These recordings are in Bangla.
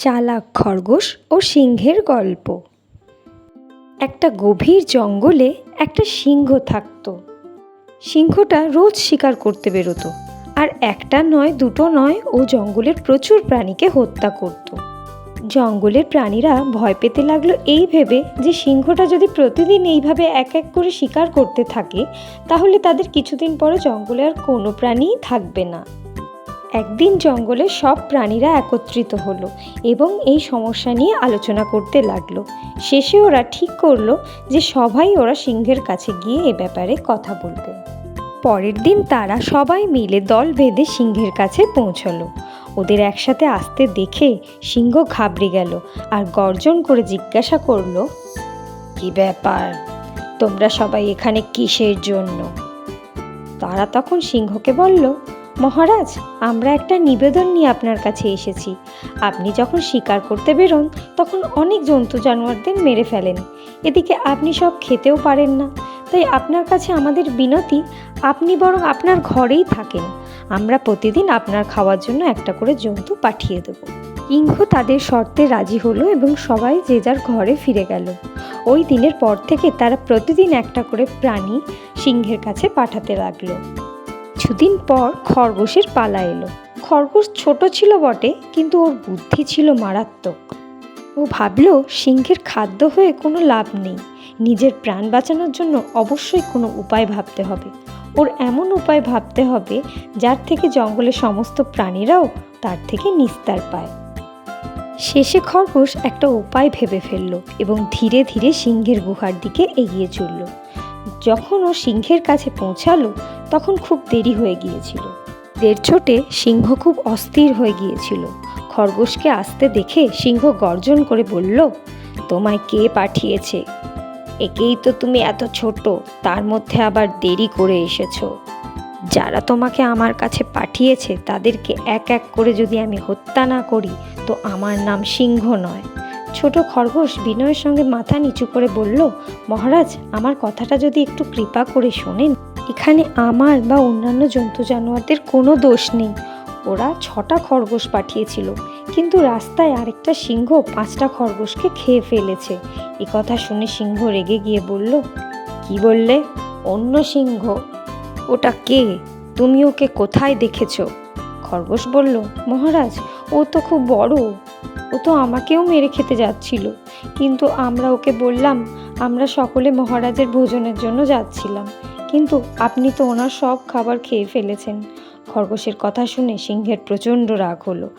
চালাক খরগোশ ও সিংহের গল্প। একটা গভীর জঙ্গলে একটা সিংহ থাকতো। সিংহটা রোজ শিকার করতে বেরোতো, আর একটা নয়, দুটো নয় ও জঙ্গলের প্রচুর প্রাণীকে হত্যা করত। জঙ্গলের প্রাণীরা ভয় পেতে লাগল এই ভেবে যে সিংহটা যদি প্রতিদিন এইভাবে এক এক করে শিকার করতে থাকে, তাহলে তাদের কিছুদিন পরে জঙ্গলে আর কোনো প্রাণীই থাকবে না। একদিন জঙ্গলে সব প্রাণীরা একত্রিত হলো এবং এই সমস্যা নিয়ে আলোচনা করতে লাগল। শেষে ওরা ঠিক করল যে সবাই ওরা সিংহের কাছে গিয়ে এ ব্যাপারে কথা বলবে। পরের দিন তারা সবাই মিলে দল বেঁধে সিংহের কাছে পৌঁছলো। ওদের একসাথে আসতে দেখে সিংহ ঘাবড়ে গেল আর গর্জন করে জিজ্ঞাসা করল, কি ব্যাপার? তোমরা সবাই এখানে কিসের জন্য? তারা তখন সিংহকে বলল মহারাজ, আমরা একটা নিবেদন নিয়ে আপনার কাছে এসেছি। আপনি যখন শিকার করতে বেরোন, তখন অনেক জন্তু জানোয়ারদের মেরে ফেলেন। এদিকে আপনি সব খেতেও পারেন না। তাই আপনার কাছে আমাদের বিনতি, আপনি বরং আপনার ঘরেই থাকেন। আমরা প্রতিদিন আপনার খাওয়ার জন্য একটা করে জন্তু পাঠিয়ে দেবো। সিংহ তাদের শর্তে রাজি হলো এবং সবাই যে যার ঘরে ফিরে গেল। ওই দিনের পর থেকে তারা প্রতিদিন একটা করে প্রাণী সিংহের কাছে পাঠাতে লাগল। কিছুদিন পর খরগোশের পালা এলো। খরগোশ ছোট ছিল বটে, কিন্তু ওর বুদ্ধি ছিল মারাত্মক। ও ভাবলো সিংহের খাদ্য হয়ে কোনো লাভ নেই। নিজের প্রাণ বাঁচানোর জন্য অবশ্যই কোনো উপায় ভাবতে হবে। ওর এমন উপায় ভাবতে হবে, যার থেকে জঙ্গলের সমস্ত প্রাণীরাও তার থেকে নিস্তার পায়। শেষে খরগোশ একটা উপায় ভেবে ফেলল এবং ধীরে ধীরে সিংহের গুহার দিকে এগিয়ে চলল। যখন ও সিংহের কাছে পৌঁছালো, তখন খুব দেরি হয়ে গিয়েছিল। দেড় ছোটে সিংহ খুব অস্থির হয়ে গিয়েছিল। খরগোশকে আসতে দেখে সিংহ গর্জন করে বলল, তোমায় কে পাঠিয়েছে? একেই তো তুমি এত ছোট, তার মধ্যে আবার দেরি করে এসেছ। যারা তোমাকে আমার কাছে পাঠিয়েছে, তাদেরকে এক এক করে যদি আমি হত্যা না করি, তো আমার নাম সিংহ নয়। ছোট খরগোশ বিনয়ের সঙ্গে মাথা নিচু করে বলল, মহারাজ, আমার কথাটা যদি একটু কৃপা করে শোনেন, এখানে আমার বা অন্যান্য জন্তু জানোয়ারদের কোনো দোষ নেই। ওরা ছটা খরগোশ পাঠিয়েছিল, কিন্তু রাস্তায় আরেকটা সিংহ পাঁচটা খরগোশকে খেয়ে ফেলেছে। এ কথা শুনে সিংহ রেগে গিয়ে বলল, কি বললে? অন্য সিংহ? ওটা কে? তুমি ওকে কোথায় দেখেছ? খরগোশ বলল, মহারাজ, ও তো খুব বড়। ও তো আমাকেও মেরে খেতে যাচ্ছিল। কিন্তু আমরা ওকে বললাম, আমরা সকলে মহারাজের ভোজনের জন্য যাচ্ছিলাম। কিন্তু আপনি তো ওনার সব খাবার খেয়ে ফেলেছেন। খরগোশের কথা শুনে সিংহের প্রচণ্ড রাগ হলো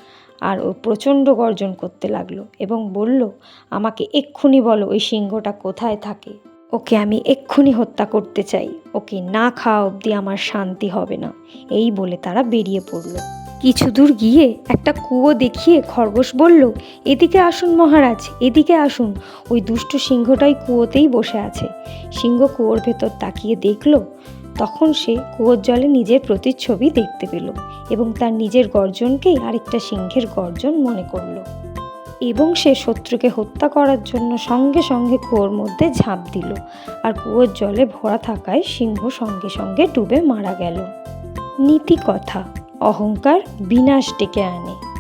আর ও প্রচণ্ড গর্জন করতে লাগল এবং বলল, আমাকে এক্ষুনি বলো ওই সিংহটা কোথায় থাকে। ওকে আমি এক্ষুনি হত্যা করতে চাই। ওকে না খাওয়া অবধি আমার শান্তি হবে না। এই বলে তারা বেরিয়ে পড়ল। কিছু দূর গিয়ে একটা কুয়ো দেখিয়ে খরগোশ বলল, এদিকে আসুন মহারাজ, এদিকে আসুন। ওই দুষ্টু সিংহটাই কুয়োতেই বসে আছে। সিংহ কুয়োর ভেতর তাকিয়ে দেখল, তখন সে কুয়োর জলে নিজের প্রতিচ্ছবি দেখতে পেল এবং তার নিজের গর্জনকেই আরেকটা সিংহের গর্জন মনে করল এবং সে শত্রুকে হত্যা করার জন্য সঙ্গে সঙ্গে কুয়োর মধ্যে ঝাঁপ দিল আর কুয়োর জলে ভরা থাকায় সিংহ সঙ্গে সঙ্গে ডুবে মারা গেল। নীতি কথা। অহংকার বিনাশ ডেকে আনে।